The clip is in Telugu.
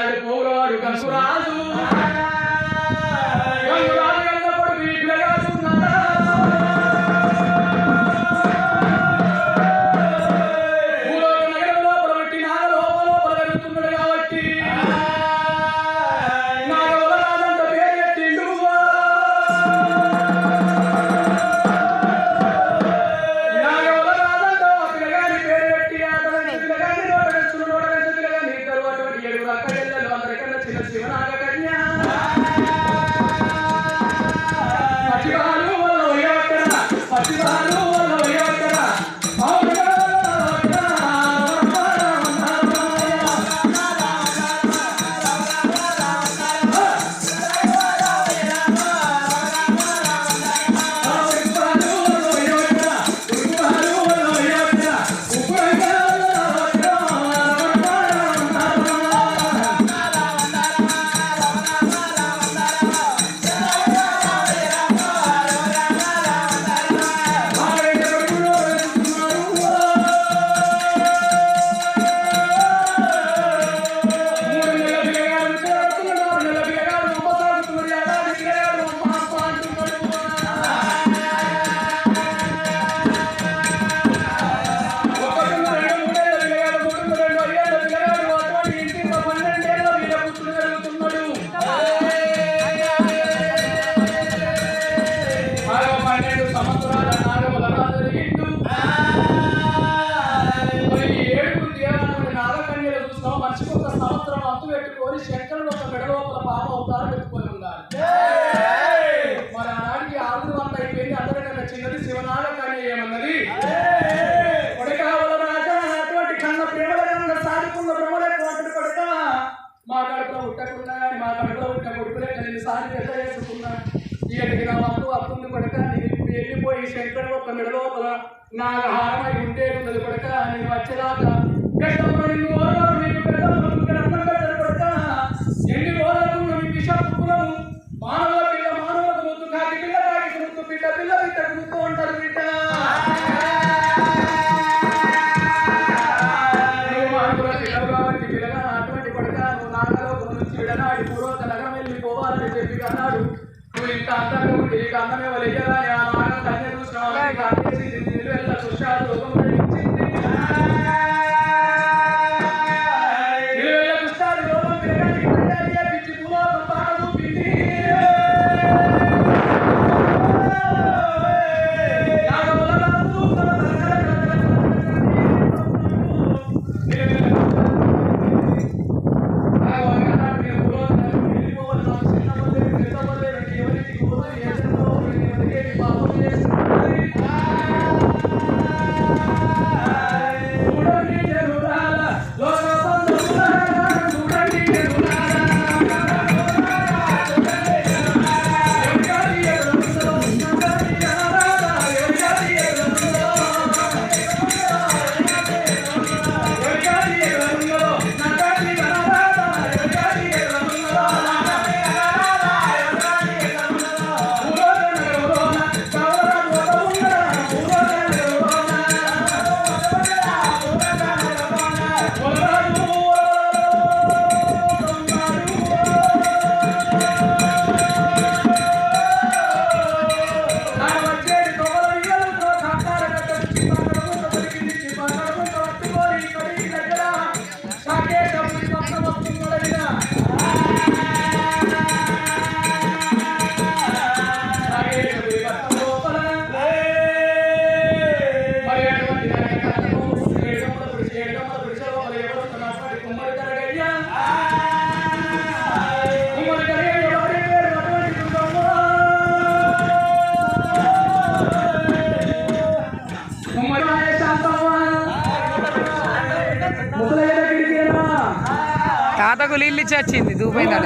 కనురాడు పోరాడు కనురాదు పాప అవుతారో పెట్టుకొని ఉండాలి మరి ఆనాడికి ఆరు వంద అయిపోయింది అందరికన్నా చిన్నది శివనాడ కన్య ఏమన్నది? మా కడుపులో ఉట్టకుండా మా కడుపులో ఉట్ట కొడుకునే ఎన్నిసార్లు పెద్ద చేసుకున్నా? నా వరకు వస్తుంది కొడక వెళ్ళిపోయి శంకరుడు ఒక మెడలో ఒక నాగహారమై ఉంటే ఉన్నది కొడక నేను వచ్చేదాకా తాతకు నీళ్ళు ఇచ్చి వచ్చింది దూపోయిందా